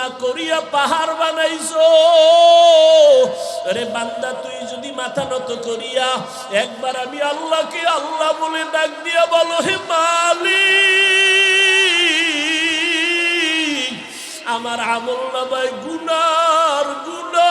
গুনাহ করিয়া পাহাড় বানাইছো? আরে বান্দা, তুই যদি মাথা নত করিয়া একবার আমি আল্লাহকে আল্লাহ বলে ডাক দিয়া বলো, হে মালিক, আমার আমল নামায় গুনার গুনা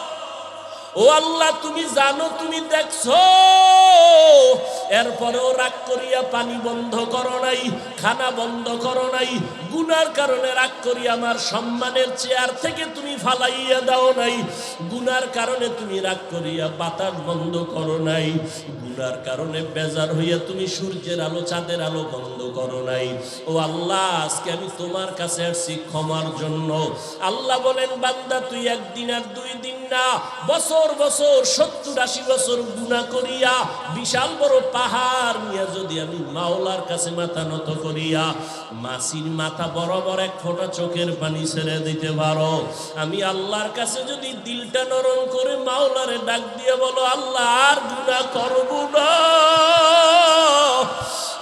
ও আল্লাহ, তুমি জানো, তুমি দেখছ? এরপরেও রাগ করিয়া পানি বন্ধ করো নাই, খানা বন্ধ করো নাই, গুনার কারণে রাগ করিয়া আমার সম্মানের চেয়ার থেকে তুমি ফালাইয়া দাও নাই, গুনার কারণে তুমি রাগ করিয়া বাতাস বন্ধ করো নাই গুনার কারণে বেজার হইয়া তুমি সূর্যের আলো, চাঁদের আলো বন্ধ করো নাই। ও আল্লাহ, আজকে আমি তোমার কাছে আসছি ক্ষমার জন্য। আল্লাহ বলেন, বান্দা, তুই একদিন আর দুই দিন না, বছর বছর, সত্তর আশি বছর গুণা করিয়া, বিশাল বড় পাহাড় নিয়ে যদি আমি মাওলার কাছে মাথা নত করিয়া, মাসির মাথা বরাবর এক ফোঁটা চোখের পানি ছেড়ে দিতে পারো। আমি আল্লাহর কাছে যদি দিলটা নরম করে মাওলারে ডাক দিয়ে বলো, আল্লাহ, আর গুণা করব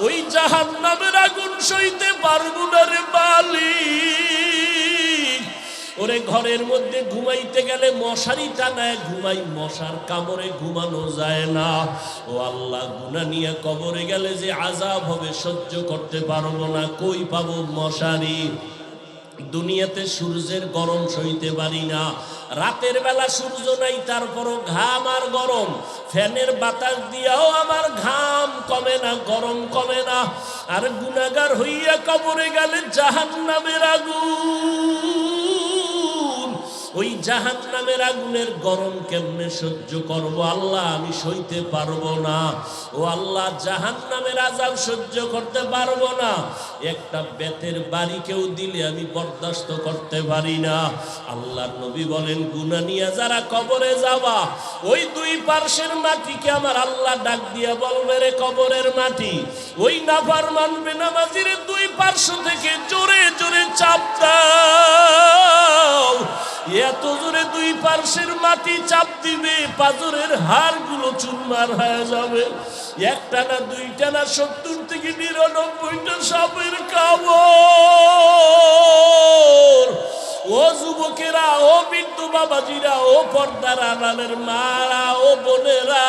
ওই জাহান নামের আগুন সইতে পারব না রে মালিক। ওরে ঘরের মধ্যে ঘুমাইতে গেলে মশারি টানায় ঘুমাই, মশার কামড়ে ঘুমানো যায় না। ও আল্লাহ গুনা নিয়ে কবরে গেলে যে আজাব হবে সহ্য করতে পারব না। কই পাবো মশারি? দুনিয়াতে সূর্যের গরম সইতে পারি না। রাতের বেলা সূর্য নাই, তারপরও ঘাম আর গরম। ফ্যানের বাতাস দিয়াও আমার ঘাম কমে না, গরম কমে না। আর গুনাগার হইয়া কবরে গেলে জাহান নামের আগুন। ওই জাহান নামের আগুনের গরম কেমনে সহ্য করব? আল্লাহ, আমি সইতে পারব না। ও আল্লাহ জাহান নামের আজাব সহ্য করতে পারব না। একটা বেতের বাড়ি কেউ দিলে আমি বরদাস্ত করতে পারি না। আল্লাহ নবী বলেন, গুনা নিয়ে যারা কবরে যাবা ওই দুই পার্শ্বের মাটিকে আমার আল্লাহ ডাক দিয়া বলবে রে কবরের মাটি। ওই নাফার মানবে না নামাজিরে দুই পার্শ্ব থেকে জোরে জোরে চাপ দাও। এত জোরে দুই পার্শ্বের মাটি চাপ দিবে, পাজরের হাড়গুলো চুরমার হয়ে যাবে। একটা না দুইটা না সত্তর থেকে নিরানব্বইটা সাপের কাবড় ও যুবকেরা, ও বৃদ্ধ বাবাজিরা, ও পর্দার আড়ালের মারা, ও বোনেরা,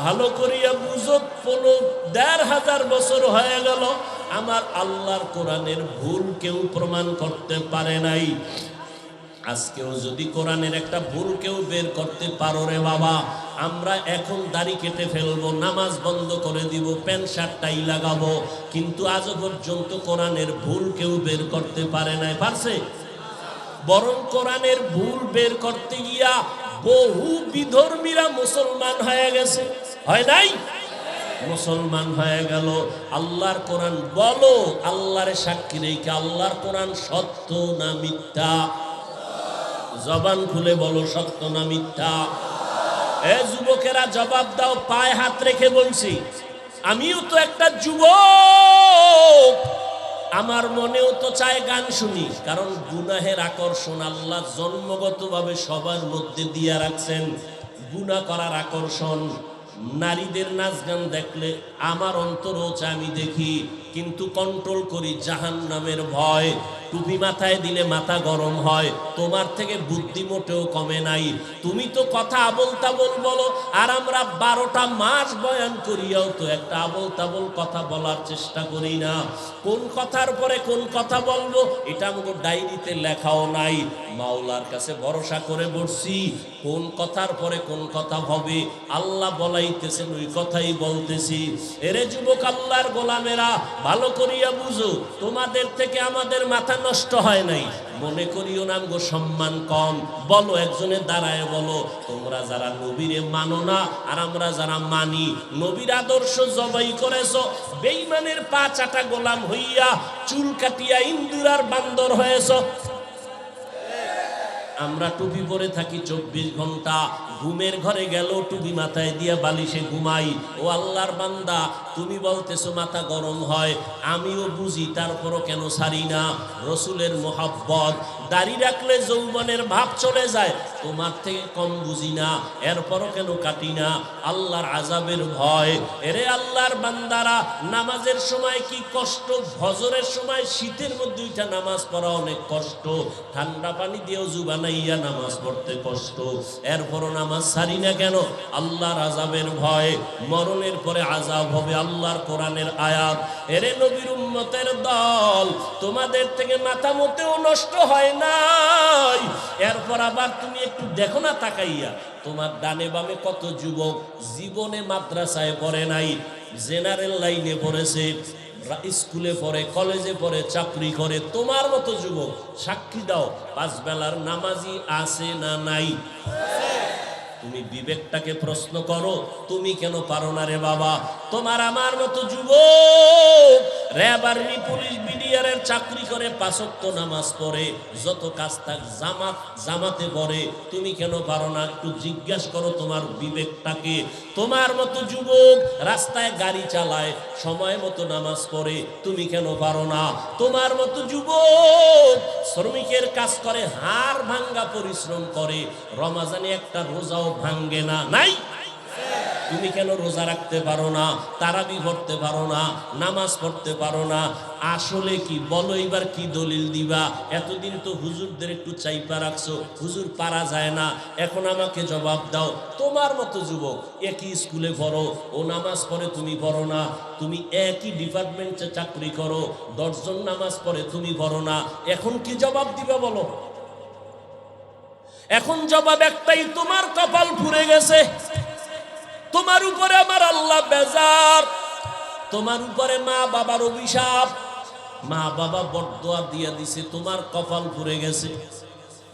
ভালো করিয়া বুঝো পনেরো দেড় হাজার বছর হয়ে গেল, আমার আল্লাহর কোরআনের ভুল কেউ প্রমাণ করতে পারে নাই। আজকেও যদি কোরআনের একটা ভুল কেউ বের করতে পারো রে বাবা, আমরা এখন দাড়ি কেটে ফেলব, নামাজ বন্ধ করে দিব, প্যান্ট শার্টটাই লাগাবো, কিন্তু আজও পর্যন্ত কোরআনের ভুল কেউ বের করতে পারে নাই। পারছে? বরং কোরআনের ভুল বের করতে গিয়া বহু বিধর্মীরা মুসলমান হয়ে গেছে। হয় নাই? মুসলমান হয়ে গেল। আল্লাহর কোরআন বলো, আল্লাহরে সাক্ষী রেখে আল্লাহর কোরআন সত্য না মিথ্যা? জবান খুলে বলো, সত্য না মিথ্যা? এ যুবকেরা জবাব দাও, পায়ে হাত রেখে বলছি, আমিও তো একটা যুবক। আমার মনেও তো চায় গান শুনি, কারণ গুনাহের আকর্ষণ আল্লাহ জন্মগতভাবে সবার মধ্যে দিয়া রাখছেন। গুনাহ করার আকর্ষণ, নারীদের নাচ গান দেখলে আমার অন্তরও চায় আমি দেখি, কিন্তু কন্ট্রোল করি জাহান নামের ভয়। টুপি মাথায় দিলে মাথা গরম হয়, তোমার থেকে বুদ্ধি মোটেও কমে নাই। তুমি তো কথা আবল তাবল বলো, আর আমরা বারোটা মাস বয়ান করিয়াও তো একটা আবল তাবল কথা বলার চেষ্টা করি না। কোন কথার পরে কোন কথা বলব, এটা আমাকে ডায়েরিতে লেখাও নাই। মাওলার কাছে ভরসা করে বসছি, কোন কথার পরে কোন কথা হবে, আল্লাহ বলাইতেছেন ওই কথাই বলতেছি। এরে যুবক আল্লাহর গোলামেরা, ভালো করিয়া বুঝো, তোমাদের থেকে আমাদের মাথা নষ্ট হয় নাই। মনে করিও নাম গো, সম্মান কম। বলো, একজনে দাঁড়ায় বলো, তোমরা যারা নবীরে মানো না, আর আমরা যারা মানি, নবীর আদর্শ জবাই করেছ বেইমানের পা চাটা গোলাম হইয়া চুল কাটিয়া ইন্দুরার বান্দর হয়েছ। আমরা টুপি পরে থাকি চব্বিশ ঘণ্টা ঘুমের ঘরে গেল টুবি মাথায় দিয়ে বালিশে ঘুমাই। ও আল্লাহর বান্দা, তুমি বলতেছো মাথা গরম হয়, আমিও বুঝি, তারপরও কেন সারি না? রসুলের মোহাব্বত, দাড়ি রাখলে যৌবনের ভাব চলে যায়, তোমার থেকে কম বুঝি না, এরপরও কেন কাটি না? আল্লাহর আজাবের ভয়। এরে আল্লাহর বান্দারা, নামাজের সময় কি কষ্ট? ফজরের সময় শীতের মধ্যে উঠা নামাজ পড়া অনেক কষ্ট। ঠান্ডা পানি দিয়েও জুবানাইয়া নামাজ পড়তে কষ্ট। এরপরও নামাজ সারি না কেন? আল্লাহর আজাবের ভয়। মরণের পরে আজাব হবে আল্লাহর কোরআনের আয়াত। এরে নবীর উম্মতের দল, তোমাদের থেকে মাথা মতেও নষ্ট হয় নাই। এরপর আবার তুমি একটু দেখো না তাকাইয়া, তোমার ডানে বামে কত যুবক জীবনে মাদ্রাসায় পড়ে নাই, জেনারেল লাইনে পড়েছে, স্কুলে পড়ে, কলেজে পড়ে, চাকরি করে, তোমার মতো যুবক সাক্ষী দাও পাঁচ বেলার নামাজি আছে না নাই? তুমি বিবেকটাকে প্রশ্ন করো তুমি কেন পারো না রে বাবা? তোমার আমার মতো যুবক র্যাব আর্মি পুলিশ বিডিআরের চাকরি করে পাঁচক্ত নামাজ পড়ে, যত কাজ থাক জামাত, জামাতে পড়ে। তুমি কেন পারো না? একটু করো তোমার বিবেকটাকে। তোমার মতো যুবক রাস্তায় গাড়ি চালায়, সময় মতো নামাজ পড়ে, তুমি কেন পারো না? তোমার মতো যুবক শ্রমিকের কাজ করে, হাড় ভাঙ্গা পরিশ্রম করে, রমাজানে একটা রোজাও ভাঙ্গে না। নাই! তুমি কেন রোজা রাখতে পারো না? তারাবি পড়তে পারো না? নামাজ পড়তে পারো না? আসলে কি? বলো এবার কি দলিল দিবা? এতদিন তো হুজুরদের একটু চাইপা রাখছো। হুজুর পারা যায় না। এখন আমাকে জবাব দাও। তোমার মতো যুবক, একই স্কুলে পড়ো। ও নামাজ পড়ে তুমি পড়ো না। তুমি একই ডিপার্টমেন্টে চাকরি করো। দশজন নামাজ পড়ে তুমি পড়ো না। এখন কি জবাব দিবা বলো? এখন জবাব একটাই, তোমার কপাল পুড়ে গেছে। তোমার উপরে আমার আল্লাহ বেজার। তোমার উপরে মা বাবার অভিশাপ। মা বাবা বরদোয়া দিয়া দিছে, তোমার কপাল ঘুরে গেছে।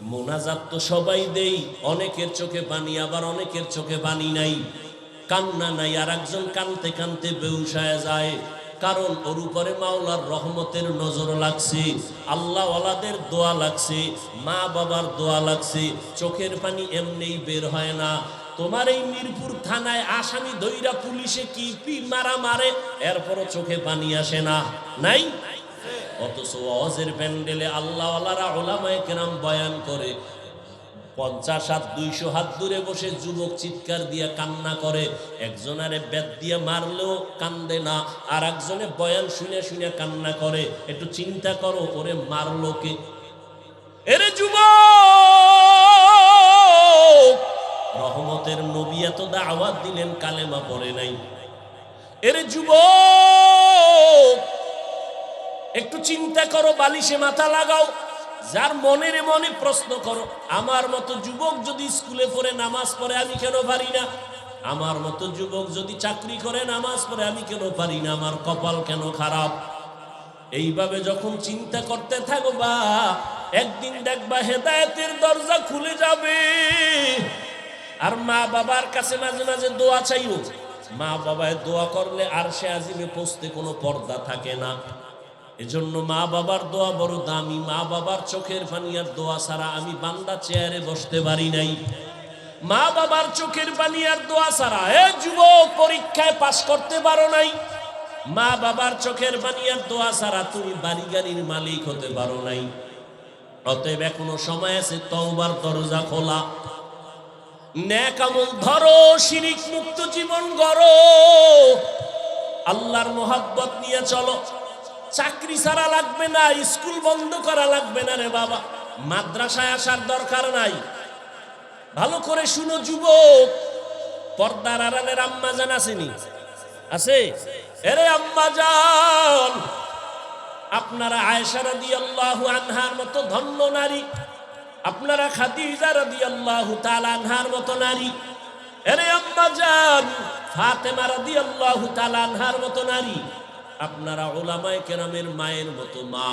মোনাজাত তো সবাই দেই, অনেকের চোখে পানি, আবার অনেকের চোখে পানি নাই। কান্না নাই আর একজন কানতে কানতে বেউসায় যায়। কারণ ওর উপরে মাওলার রহমতের নজর লাগছে আল্লাহ ওয়ালাদের দোয়া লাগছে, মা বাবার দোয়া লাগছে। চোখের পানি এমনিই বের হয় না। তোমার এই মিরপুর থানায় আসামি দইরা পুলিশে কি পি মারা মারে? এরপরও চোখে পানি আসে না। নাই? অথচ অজের প্যান্ডেলে আল্লাহ আল্লাহরা ওলামায় কেরাম বয়ান করে, পঞ্চাশ হাত, দুইশো হাত দূরে বসে যুবক চিৎকার দিয়া কান্না করে। একজনারে বেদ দিয়ে মারলেও কান্দে না, আর একজনে বয়ান শুনে শুনে কান্না করে। একটু চিন্তা করো, ওরে মারলো কে? এরে যুবক! রহমতের নবী এত দাওয়াত দিলেন, কালেমা পড়ে নাই। এরে যুবক, একটু চিন্তা করো, বালিশে মাথা লাগাও। যার মনের মনে প্রশ্ন করো, আমার মতো যুবক যদি স্কুলে পড়ে নামাজ পড়ে, আমি কেন পারি না? আমার মতো যুবক যদি চাকরি করে, নামাজ পড়ে, আমি কেন পারি না? আমার কপাল কেন খারাপ? এইভাবে যখন চিন্তা করতে থাকবা, একদিন দেখবা হেদায়েতের দরজা খুলে যাবে। আর মা বাবার কাছে মাঝে মাঝে দোয়া চাইও। মা বাবায় দোয়া করলে আর সে আজিমে পৌঁছতে কোনো পর্দা থাকে না। এজন্য মা বাবার দোয়া বড় দামি। মা বাবার চোখের পানি আর দোয়া ছাড়া আমি বান্দা চেয়ারে বসতে পারি নাই। মা বাবার চোখের পানি আর দোয়া ছাড়া এ যুবক পরীক্ষায় পাশ করতে পারো নাই। মা বাবার চোখের পানি আর দোয়া ছাড়া তুমি বাড়ি গাড়ির মালিক হতে পারো নাই। অতএব এখনও সময় আছে তওবার দরজা খোলা। ন্যাক আমল ধরো, শিরিক মুক্ত জীবন গড়ো। আল্লাহর মোহাব্বত নিয়ে চলো। চাকরি ছাড়া লাগবে না, স্কুল বন্ধ করা লাগবে না রে বাবা। মাদ্রাসায় আসার দরকার নাই। ভালো করে শুনো যুবক, পর্দার আড়ালের আম্মা জান আসেনি? আছে? এরে আম্মা জান, আপনারা আয়েশা রাদিয়াল্লাহু আনহার মতো ধন্য নারী। আপনারা খাদিজা রাদিয়াল্লাহু তাআলা আনহার মতো নারী। এরে আম্মা জান, ফাতেমা রাদিয়াল্লাহু তাআলা আনহার মতো নারী। আপনারা ওলামায়ে কেরামের মায়ের মতো মা।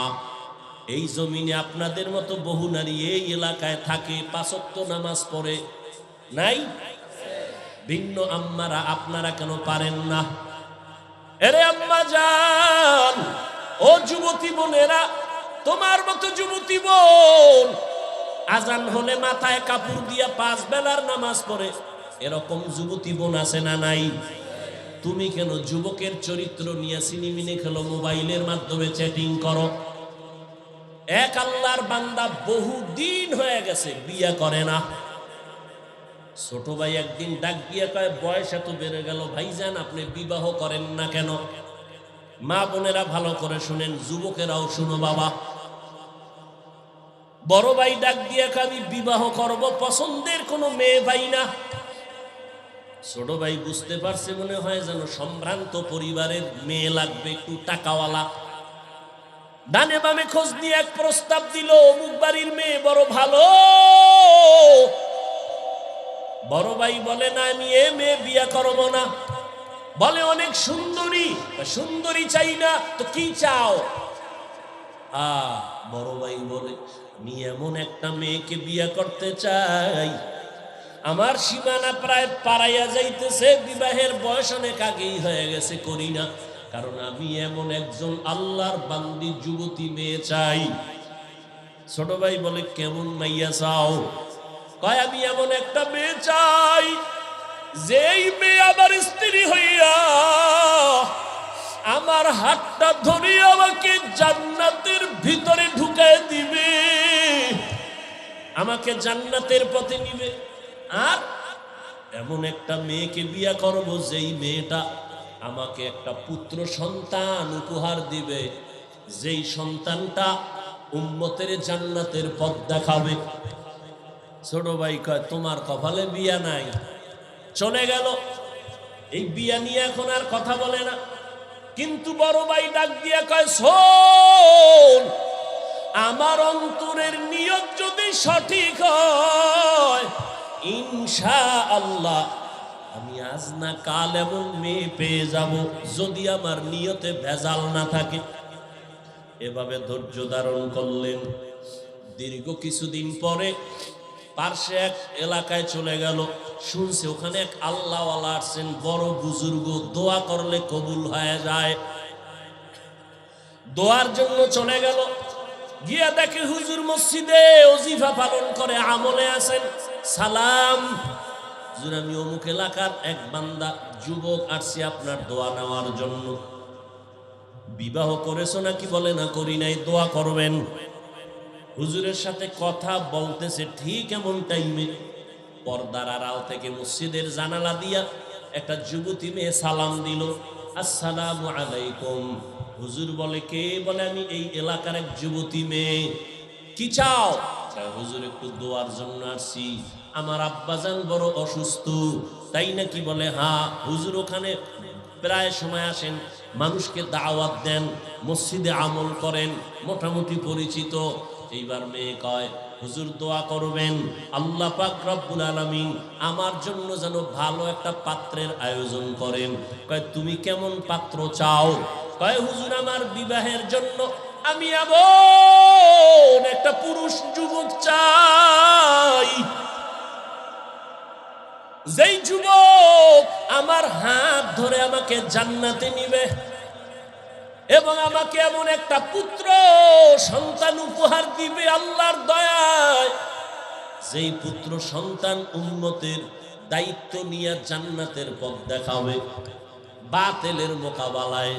এই জমিনে আপনাদের মতো বহু নারী এই এলাকায় থাকে, পাঁচক্ত নামাজ পড়ে। নাই? ভিন্ন আম্মারা আপনারা কেন পারেন না? এরে আম্মা জান, ও যুবতী বোনেরা, তোমার মতো যুবতী বোন আজান হলে মাথায় কাপড় দিয়া পাঁচ বেলার নামাজ পড়ে। এরকম যুবতী বোন আছে না নাই? তুমি কেন যুবকের চরিত্র নিয়ে সিনেমিনে খেলো, মোবাইলের মাধ্যমে চ্যাটিং করো? এক আল্লাহর বান্দা বহু দিন হয়ে গেছে, বিয়ে করে না। ছোট ভাই একদিন ডাক দিয়ে কয়, বয়স এত বেড়ে গেল, ভাইজান আপনি বিবাহ করেন না কেন? মা বোনেরা ভালো করে শুনেন, যুবকেরাও শুনো বাবা। বড় ভাই ডাক দিয়া আমি বিবাহ করব, পছন্দের কোনো মেয়ে ভাই না। ছোট ভাই বুঝতে পারছে মনে হয় যেন সম্ভ্রান্ত পরিবারের মেয়ে লাগবে, একটু টাকাওয়ালা। ডানে বামে খোঁজ নিয়ে এক প্রস্তাব দিল, অমুক বাড়ির মেয়ে বড় ভালো। বড় ভাই বলে, না, আমি এ মেয়ে বিয়া করব না। বলে, অনেক সুন্দরী। সুন্দরী চাই না। তো কি চাও? আ, বড় ভাই বলে, আমি এমন একটা মেয়েকে বিয়া করতে চাই। আমার সীমানা প্রায় পারাইয়া যাইতেছে, বিবাহের বয়স অনেক আগেই হয়ে গেছে, করি না। কারণ আমি এমন একজন আল্লাহর বান্দি যুবতী মেয়ে চাই। ছোট ভাই বলে, কেমন মাইয়া চাও? কয়, আমি এমন একটা মেয়ে চাই, যেই মেয়ে আমার স্ত্রী হইয়া আমার হাতটা ধরে আমাকে জান্নাতের ভিতরে ঢুকায় দিবে। আমাকে জান্নাতের পথে নিবে। আর এমন একটা মেয়েকে বিয়া করব, যেই মেয়েটা আমাকে একটা পুত্র সন্তান উপহার দিবে। যেই সন্তানটা উম্মতের জান্নাতের পথ দেখাবে। ছোট ভাই কয়, তোমার কপালে বিয়া নাই। চলে গেল। এই বিয়া নিয়ে এখন আর কথা বলে না। কিন্তু বড় ভাই ডাক দিয়া কয়, শোন, আমার অন্তরের নিয়ত যদি সঠিক হয় ইনশা আল্লাহ আমি আজ না কাল এমন মেয়ে পেয়ে যাব যদি আমার নিয়তে ভেজাল না থাকে। এভাবে ধৈর্য ধারণ করলেন। দীর্ঘ কিছুদিন পরে পার্শ্বে এক এলাকায় চলে গেল। শুনছে ওখানে এক আল্লাহওয়ালা আসছেন বড় বুজুর্গ, দোয়া করলে কবুল হয়ে যায়। দোয়ার জন্য চলে গেল। গিয়া দেখে হুজুর মসজিদে ওজিফা পালন করে, আমলে আছেন। সালাম। হুজুর, আমি অমুক এলাকার এক বান্দা, যুবক, আসছি আপনার দোয়া নেওয়ার জন্য। বিবাহ করেছ নাকি বলে না, করি নাই, দোয়া করবেন। হুজুরের সাথে কথা বলতেছে ঠিক এমন টাইমে পর্দার আড়াল থেকে মসজিদের জানালা দিয়া একটা যুবতী মেয়ে সালাম দিল, আসসালামু আলাইকুম। হুজুর বলে, কে? বলে, আমি এই এলাকার এক যুবতী মেয়ে। কি চাও, হুজুর, একটু দোয়ার জন্য আসছি। আমার আব্বাজান বড় অসুস্থ। তাই নাকি? বলে হ্যাঁ হুজুর ওখানে প্রায় সময় আসেন, মানুষকে দাওয়াত দেন, মসজিদে আমল করেন, মোটামুটি পরিচিত। এইবার মেয়ে কয়, হুজুর দোয়া করবেন। আল্লাহ পাক রব্বুল আলামিন আমার জন্য যেন ভালো একটা পাত্রের আয়োজন করেন। কয়, তুমি কেমন পাত্র চাও? কয়, হুজুর, আমার বিবাহের জন্য আমি এমন একটা পুরুষ যুবক চাই, যেই যুবক আমার হাত ধরে আমাকে জান্নাতে নিবে। এবং আমাকে এমন একটা পুত্র সন্তান উপহার দিবে আল্লাহর দয়ায়। যেই পুত্র সন্তান উন্নতের দায়িত্ব নিয়ে জান্নাতের পথ দেখাবে, বাতেলের মোকাবেলায়।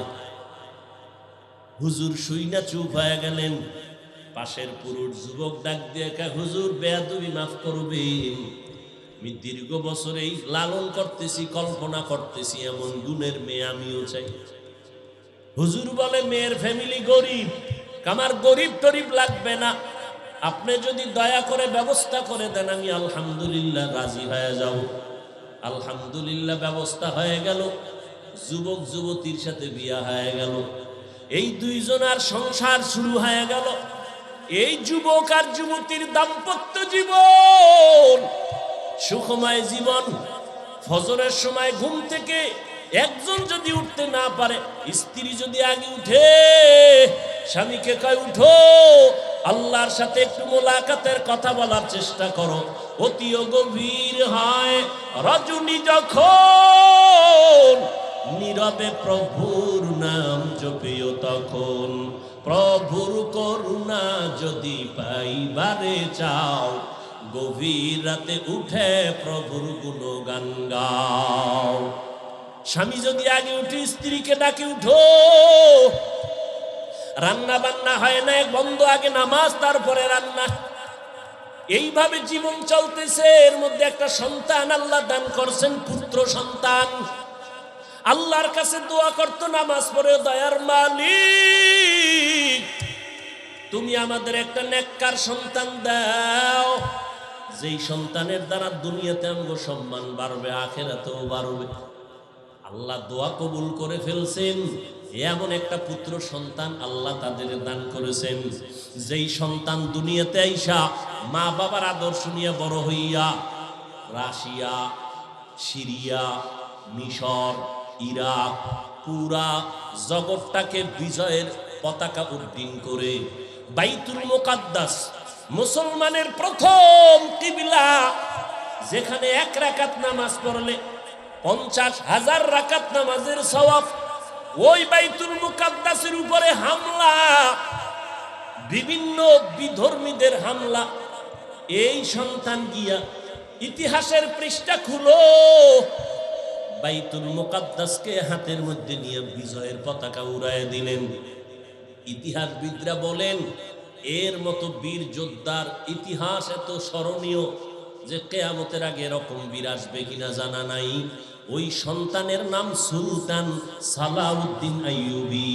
হুজুর শুইনা চুপ হয়ে গেলেন। পাশের পুরুষ যুবক ডাক দিয়ে কা হুজুর, বেয়াদবি মাফ করবে আমি দীর্ঘ বছর এই লালন করতেছি, কল্পনা করতেছি, এমন গুণের মেয়ে আমিও চাই। হুজুর বলে, মেয়ের ফ্যামিলি গরিব। আমার গরিব টরিব লাগবে না। আপনি যদি দয়া করে ব্যবস্থা করে দেন, আমি আলহামদুলিল্লাহ রাজি হয়ে যাব। আলহামদুলিল্লাহ ব্যবস্থা হয়ে গেল। যুবক, যুবতীর সাথে বিয়া হয়ে গেল। এই দুইজন আর সংসার শুরু হয়ে গেল। এই যুবক আর যুবতীর দাম্পত্য জীবন। সুখময় জীবন, ফজরের সময় ঘুম থেকে একজন যদি উঠতে না পারে, স্ত্রী যদি আগে উঠে, স্বামীকে কয়, উঠো, আল্লাহর সাথে একটু মোলাকাতের কথা বলার চেষ্টা করো। অতিও গভীর হয় রজনী যখন নীরবে প্রভুর নাম জপিও তখন। প্রভুর করুণা যদি পাইবারে চাও, গভীর রাতে উঠে প্রভুর গুণগান গাও। স্বামী যদি আগে উঠে, স্ত্রীকে ডাকে, উঠো! রান্না বান্না হয় না বন্ধ, আগে নামাজ, তারপরে রান্না। এইভাবে জীবন চলতেছে, এর মধ্যে একটা সন্তান আল্লাহ দান করছেন, পুত্র সন্তান। আল্লাহর কাছে দোয়া করতো, নামাজ পড়ে, দয়ার মালিক, তুমি আমাদের একটা নেককার সন্তান দাও। যেই সন্তানের দ্বারা দুনিয়াতে আমগো সম্মান বাড়বে, আখেরাতেও বাড়বে। আল্লাহ দোয়া কবুল করে ফেলছেন। এমন একটা পুত্র সন্তান আল্লাহ তাদের দান করেছেন। যেই সন্তান দুনিয়াতে আইসা মা বাবার আদর্শ নিয়ে বড় হইয়া রাশিয়া, সিরিয়া, মিশর, ইরাক পুরা জগৎটাকে বিজয়ের পতাকা উড্ডীন করে। বাইতুল মোকাদ্দাস মুসলমানের প্রথম কিবিলা, যেখানে এক রাকাত নামাজ পড়লে পঞ্চাশ হাজার রাকাত নামাজের সওয়াব। ওই বাইতুল মুকাদ্দাসের উপরে হামলা। বিভিন্ন বিধর্মীদের হামলা। এই সন্তান গিয়া ইতিহাসের পৃষ্ঠা খুলো। বাইতুল মুকাদ্দাসকে হাতের মধ্যে নিয়ে বিজয়ের পতাকা উড়ায় দিলেন। ইতিহাসবিদরা বলেন, এর মতো বীর যোদ্ধার ইতিহাস এত স্মরণীয়। যে কেয়ামতের আগে এরকম বীর আসবে কিনা জানা নাই। ওই সন্তানের নাম সুলতান সালাউদ্দিন আইয়ুবী।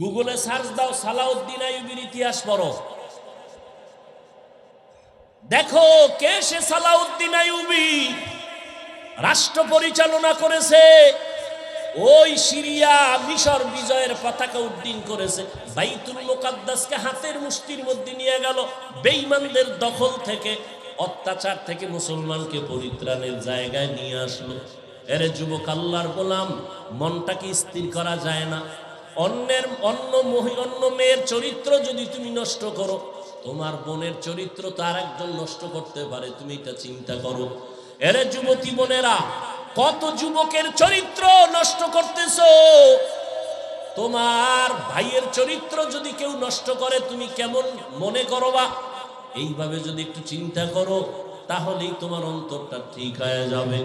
গুগলে সার্চ দাও সালাউদ্দিন আইয়ুবীর ইতিহাস পড়ো। দেখো কে সে সালাউদ্দিন আইয়ুবী? রাষ্ট্র পরিচালনা করেছে ওই সিরিয়া মিশর বিজয়ের পতাকা উড্ডীন করেছে। বাইতুল মোকাদ্দাসকে হাতের মুষ্টির মধ্যে নিয়ে গেল। বেঈমানদের দখল থেকে, অত্যাচার থেকে মুসলমানকে পরিত্রাণের জায়গায় নিয়ে আসলো। এরে যুবক আল্লাহর গোলাম, মনটাকে স্থির করা যায় না। অন্যের, অন্য মহি, অন্য মেয়ের চরিত্র যদি তুমি নষ্ট করো, তোমার বোনের চরিত্র তার একজন নষ্ট করতে পারে, তুমি এটা চিন্তা করো। এরে যুবতী বোনেরা কত যুবকের চরিত্র নষ্ট করতেছো? তোমার ভাইয়ের চরিত্র যদি কেউ নষ্ট করে, তুমি কেমন মনে করো বা এইভাবে যদি একটু চিন্তা করো, তাহলেই তোমার অন্তরটা ঠিক হয়ে যাবে।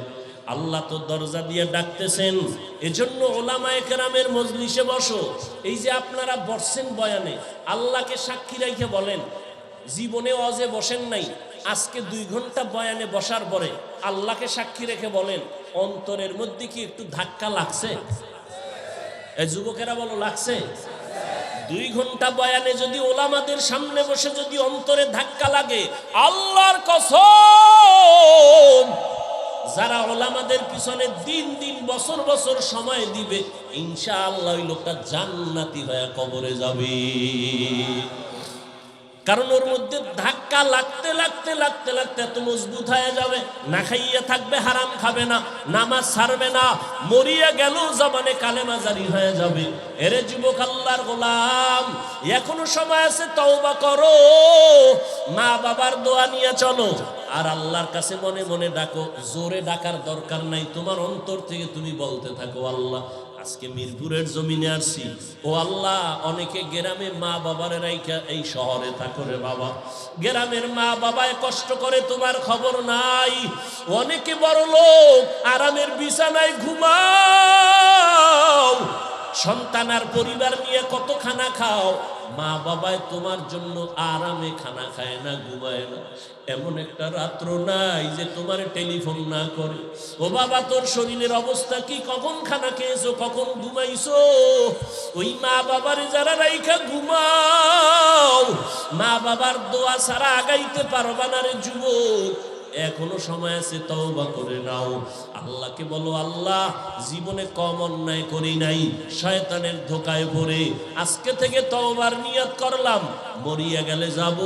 আল্লাহ তো দরজা দিয়ে ডাকতেছেন, এজন্য ওলামায়ে কেরামের মজলিসে বসো। এই যে আপনারা বসছেন বয়ানে, আল্লাহকে সাক্ষী রেখে বলেন, জীবনে অজে বসেন নাই, আজকে দুই ঘণ্টা বয়ানে বসার পরে আল্লাহকে সাক্ষী রেখে বলেন অন্তরের মধ্যে কি একটু ধাক্কা লাগছে? এই যুবকেরা বলো, লাগছে। দুই ঘণ্টা বয়ানে যদি ওলামাদের সামনে বসে যদি অন্তরে ধাক্কা লাগে, আল্লাহর কসম, যারা ওলামাদের পিছনে দিন দিন, বছর বছর সময় দিবে, ইনশাআল্লাহ ওই লোকটা জান্নাতি হয়ে কবরে যাবে। কারণ ওর মধ্যে ধাক্কা লাগতে লাগতে লাগতে লাগতে এত মজবুত হয়ে যাবে। না খাইয়ে থাকবে, হারাম খাবে না, নামাজ ছাড়বে না, মরিয়া গেল জবানে কালেমা জারি হয়ে যাবে। এরে যুবক আল্লাহর গোলাম, এখনও সময় আছে, তওবা করো। মা বাবার দোয়া নিয়ে চলো। আর আল্লাহর কাছে মনে মনে ডাকো, জোরে ডাকার দরকার নাই, তোমার অন্তর থেকে তুমি বলতে থাকো, আল্লাহ আজকে মিরপুরের জমিনে আসছি ও আল্লাহ, অনেকে গ্রামে মা বাবার রাইকা এই শহরে থাকো রে বাবা। গ্রামের মা বাবায় কষ্ট করে তোমার খবর নাই। অনেকে বড় লোক, আরামের বিছানায় ঘুমাও। সন্তান আর পরিবার নিয়ে কত খানা খাও। মা বাবায় তোমার জন্য আরামে খানা খায় না, ঘুমায় না। এমন একটা রাত্র নাই যে তোমার টেলিফোন না করে। ও বাবা, তোর শরীরের অবস্থা কি? কখন খানা খেয়েছো? কখন ঘুমাইছো? ওই মা বাবার যারা রাইখা ঘুমাও, মা বাবার দোয়া ছাড়া আগাইতে পারবা না রে যুবক। এখনও সময় আছে, তওবা করে নাও। আল্লাহকে বলো, আল্লাহ, জীবনে কম অন্যায় করি নাই, শয়তানের ধোকায় পড়ে। আজকে থেকে তওবার নিয়ত করলাম, মরিয়া গেলে যাব,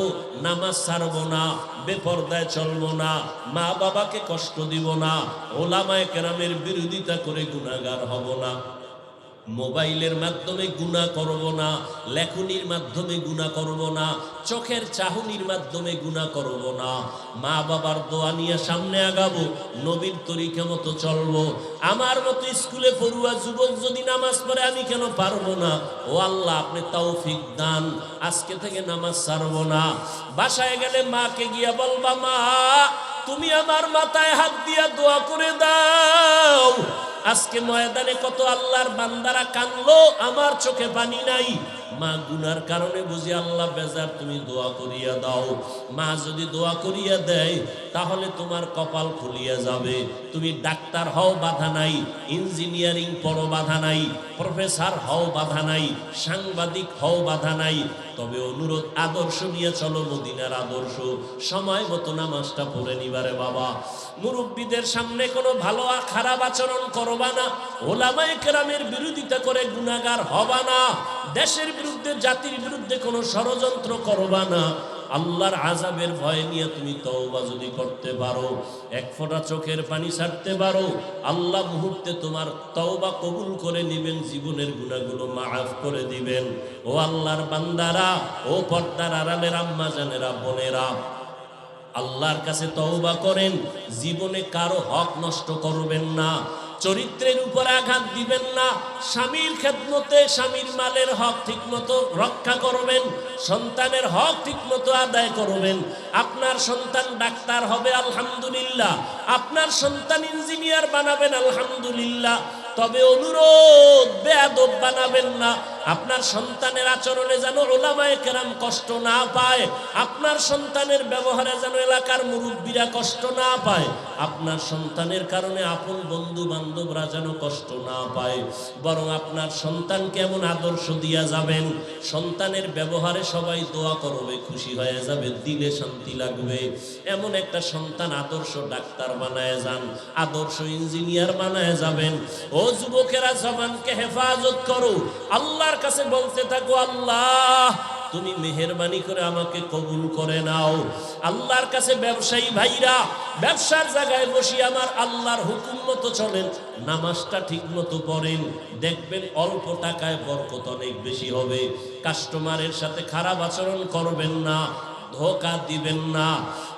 নামাজ ছাড়বো না, বেপরদায় চলবো না মা বাবাকে কষ্ট দিব না, ওলামায় কেরামের বিরোধিতা করে গুণাগার হব না। মোবাইলের মাধ্যমে গুণা করব না, লেখনির মাধ্যমে গুণা করব না, চোখের চাহনির মাধ্যমে গুণা করব না। মা বাবার দোয়া নিয়ে সামনে আগাবো, নবীর তরিকা মতো চলবো। আমার মতো স্কুলে পড়ুয়া যুবক যদি নামাজ পড়ে, আমি কেন পারব না? ও আল্লাহ, আপনি তৌফিক দান। আজকে থেকে নামাজ ছাড়বো না। বাসায় গেলে মাকে গিয়া বলবা, মা, তুমি আমার মাথায় হাত দিয়া দোয়া করে দাও। আজকে ময়দানে কত আল্লাহর বান্দারা কানলো, আমার চোখে পানি নাই। মা গুনার কারণে বুঝি আল্লাহ বেজার, তুমি দোয়া করিয়া দাও। মা যদি দোয়া করিয়া দেয়, তাহলে তোমার কপাল খুলিয়া যাবে। তুমি ডাক্তার হও, বাধা নাই। ইঞ্জিনিয়ারিং পড়ো, বাধা নাই। প্রফেসর হও, বাধা নাই। সাংবাদিক হও, বাধা নাই। তবে অনুরোধ আদর্শ নিয়ে চলো, মদিনার আদর্শ। সময় মতো নামাজটা পড়ে নিবারে বাবা। মুরব্বীদের সামনে কোনো ভালো আর খারাপ আচরণ করবা না। ওলামায়ে কেরামের বিরোধিতা করে গুনাগার হবা না। দেশের বিরুদ্ধে, জাতির বিরুদ্ধে কোনো ষড়যন্ত্র করবা না। আল্লাহর আজাবের ভয় নিয়ে তুমি তওবা যদি করতে পারো, এক ফোঁটা চোখের পানি ছাড়তে পারো, আল্লাহ মুহূর্তে তোমার তওবা কবুল করে নেবেন, জীবনের গুণাগুলো মাফ করে দিবেন। ও আল্লাহর বান্দারা, ও পর্দার আড়ালের আম্মা জানেরা, বোনেরা, আল্লাহর কাছে তওবা করেন, জীবনে কারও হক নষ্ট করবেন না। চরিত্রের উপর আঘাত দিবেন না। স্বামীর খেদমতে স্বামীর মালের হক ঠিকমতো রক্ষা করবেন, সন্তানের হক ঠিকমতো আদায় করবেন। আপনার সন্তান ডাক্তার হবে, আলহামদুলিল্লাহ। আপনার সন্তান ইঞ্জিনিয়ার বানাবেন, আলহামদুলিল্লাহ। তবে অনুরোধ, বেয়াদব বানাবেন না। আপনার সন্তানের আচরণে যেন ওলামায়ে কেরাম কষ্ট না পায়, আপনার সন্তানের ব্যবহারে যেন এলাকার মুরব্বীরা কষ্ট না পায়, আপনার সন্তানের কারণে আপন বন্ধু বান্ধবরা যেন কষ্ট না পায়, বরং আপনার সন্তান কেমন আদর্শ দিয়া যাবেন, সন্তানের ব্যবহারে সবাই দোয়া করবে, খুশি হয়ে যাবে, দিলে শান্তি লাগবে। এমন একটা সন্তান আদর্শ ডাক্তার বানায় যান, আদর্শ ইঞ্জিনিয়ার বানায় যাবেন। ও যুবকেরা জবানকে হেফাজত করো আল্লাহর কাছে বলতে থাকো, আল্লাহ, তুমি মেহরবানি করে আমাকে কবুল করে নাও। আল্লাহর কাছে ব্যবসায়ী ভাইরা, ব্যবসার জায়গায় বসি আমার আল্লাহর হুকুম মতো চলেন, নামাজটা ঠিক মতো পড়েন। দেখবেন অল্প টাকায় বরকত অনেক বেশি হবে। কাস্টমারের সাথে খারাপ আচরণ করবেন না, ধোকা দিবেন না।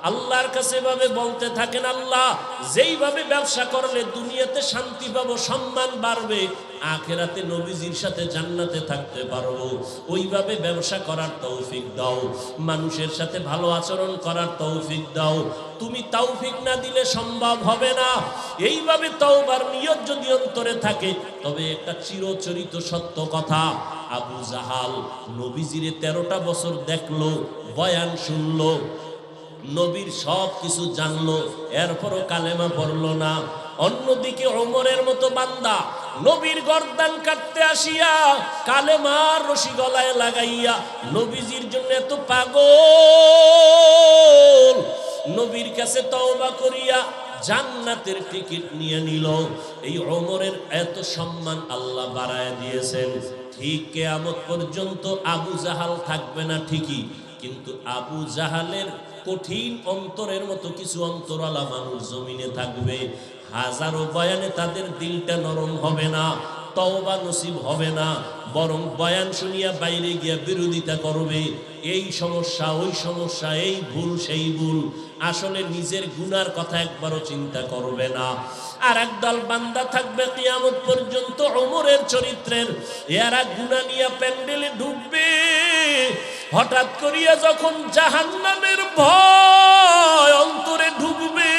আল্লাহর কাছে এভাবে বলতে থাকেন, আল্লাহ, যেইভাবে ব্যবসা করলে দুনিয়াতে শান্তি পাবো, সম্মান বাড়বে আখেরাতে নবীজির সাথে জান্নাতে থাকতে পারব। ওইভাবে ব্যবসা করার তৌফিক দাও। মানুষের সাথে ভালো আচরণ করার তৌফিক দাও। তুমি তৌফিক না দিলে সম্ভব হবে না। এইভাবে তওবার নিয়ত যদি অন্তরে থাকে, তবে একটা চিরচরিত সত্য কথা। আবু জাহাল নবীজিরে তেরোটা বছর দেখল, বয়ান শুনলো, নবীর সব কিছু জানলো, এরপরও কালেমা পড়ল না। অন্যদিকে ওমরের মতো বান্দা নবীর গর্দান কাটতে আসিয়া কালেমার রশি গলায় লাগাইয়া নবীজির জন্য এত পাগল। নবীর কাছে তওবা করিয়া জান্নাতের টিকিট নিয়ে নিল। এই অমরের এত সম্মান আল্লাহ বাড়ায় দিয়েছেন। ঠিক কেয়ামত পর্যন্ত আবু জাহাল থাকবে না ঠিকই, কিন্তু আবু জাহালের কঠিন অন্তরের মতো কিছু অন্তরালা মানুষ জমিনে থাকবে। হাজারো বয়ানে তাদের দিলটা নরম হবে না, তওবা নসিব হবে না, বরং বয়ান শুনিয়া বাইরে গিয়া বিরোধিতা করবে। এই সমস্যা, ওই সমস্যা, এই ভুল, সেই ভুল, আসলে নিজের গুনার কথা একবারও চিন্তা করবে না। আর একদল বান্দা থাকবে কিয়ামত পর্যন্ত অমরের চরিত্রের, এরা গুনা নিয়ে প্যান্ডেলে ঢুকবে। হঠাৎ করিয়া যখন জাহান্নামের ভয় অন্তরে ঢুকবে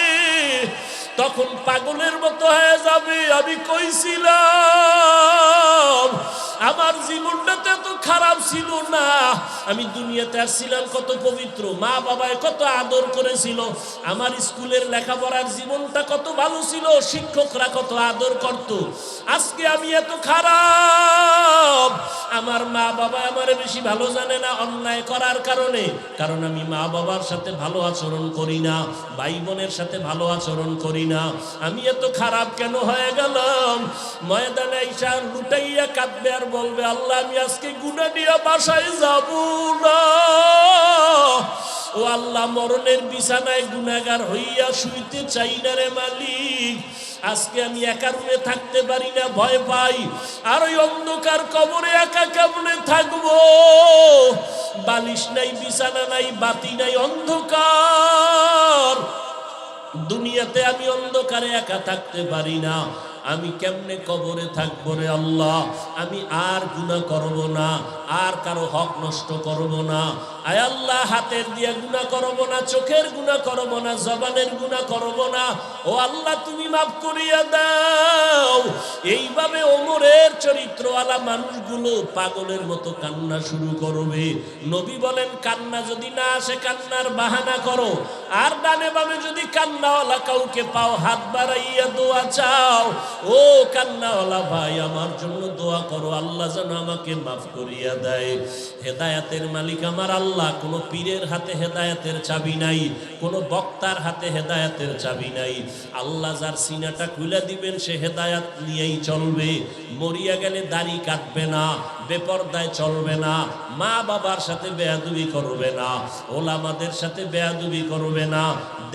তখন পাগলের মতো হয়ে যাবে আমি কইছিলাম আমার জীবনটা তো এত খারাপ ছিল না। আমি দুনিয়াতে আসছিলাম কত পবিত্র, মা বাবায় কত আদর করেছিল। আমার স্কুলের লেখাপড়ার জীবনটা কত ভালো ছিল, শিক্ষকরা কত আদর করত। আজকে আমি এত খারাপ। আমার মা বাবা আমার বেশি ভালো জানে না অন্যায় করার কারণে, কারণ আমি মা বাবার সাথে ভালো আচরণ করি না ভাই বোনের সাথে ভালো আচরণ করি না। আমি এত খারাপ কেন হয়ে গেলাম? ময়দানে ঈশা লুটাইয়া কাঁদবে আর বলবে, আল্লাহ, আমি আজকে গুণা নিয়ে বাসায় যাব না। ও আল্লাহ, মরণের বিছানায় গুনাগার হইয়া শুইতে চাই না রে মালিক। আজকে আমি একা রুমে থাকতে পারি না, ভয় পাই। আর ওই অন্ধকার কবরে একা কেমনে থাকব? বালিশ নাই, বিছানা নাই, বাতি নাই, অন্ধকার। দুনিয়াতে আমি অন্ধকারে একা থাকতে পারি না। আমি কেমনে কবরে থাকব রে আল্লাহ? আমি আর গুণা করব না, আর কারও হক নষ্ট করব না। আয় আল্লাহ, হাতের দিয়ে গুণা করব না, চোখের গুণা করব না, জবানের গুণা করব না। ও আল্লাহ, তুমি মাফ করিয়া দাও। এইভাবে ওমরের চরিত্রওয়ালা মানুষগুলো পাগলের মতো কান্না শুরু করবে। নবী বলেন, কান্না যদি না আসে, কান্নার বাহানা করো। আর ডানে বামে যদি কান্নাওয়ালা কাউকে পাও, হাত বাড়াইয়া দোয়া চাও। ও কান্নাওয়ালা ভাই, আমার জন্য দোয়া করো, আল্লাহ যেন আমাকে মাফ করিয়া দেয়। হেদায়াতের মালিক আমার আল্লাহ, কোনো পীরের হাতে হেদায়াতের চাবি নাই, কোনো বক্তার হাতে হেদায়াতের চাবি নাই। আল্লাহ যার সিনাটা খুলে দিবেন, সে হেদায়াত নিয়েই চলবে। মরিয়া গেলে দাড়ি কাটবে না, বেপর্দায় চলবে না, মা বাবার সাথে বেয়াদুবি করবে না, ওলামাদের সাথে বেয়াদুবি করবে না,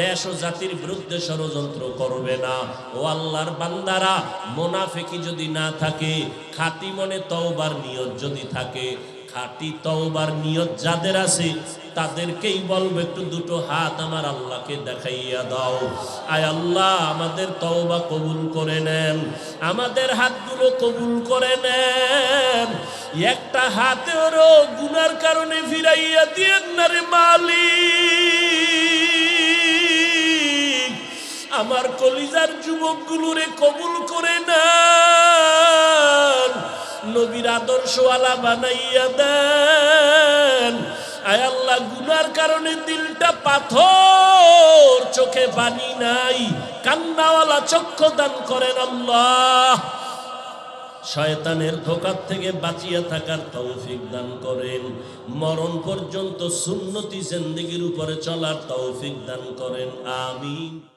দেশ ও জাতির বিরুদ্ধে ষড়যন্ত্র করবে না। ও আল্লাহর বান্দারা মোনাফেকি যদি না থাকে খাতি মনে তওবার নিয়ত যদি থাকে, খাটি তওবার নিয়ত যাদের আছে, তাদেরকেই বলব, একটু দুটো হাত আমার আল্লাহকে দেখাইয়া দাও। আয় আল্লাহ, আমাদের তওবা কবুল করে নেন, আমাদের হাতগুলো কবুল করে নেন। একটা হাতেরও গুনার কারণে ফিরাইয়া দিয়েন না রে মালিক। আমার কলিজার যুবকগুলোরে কবুল করে নেন। নবীর আদর্শওয়ালা বানাইয়া দেন। আয় আল্লাহ, গুনার কারণে দিলটা পাথর, চোখে পানি নাই। কান্নাওয়ালা চক্ষু দান করেন আল্লাহ। শয়তানের ধোকার থেকে বাঁচিয়া থাকার তৌফিক দান করেন। মরণ পর্যন্ত সুন্নতি জিন্দেগির উপরে চলার তৌফিক দান করেন। আমিন।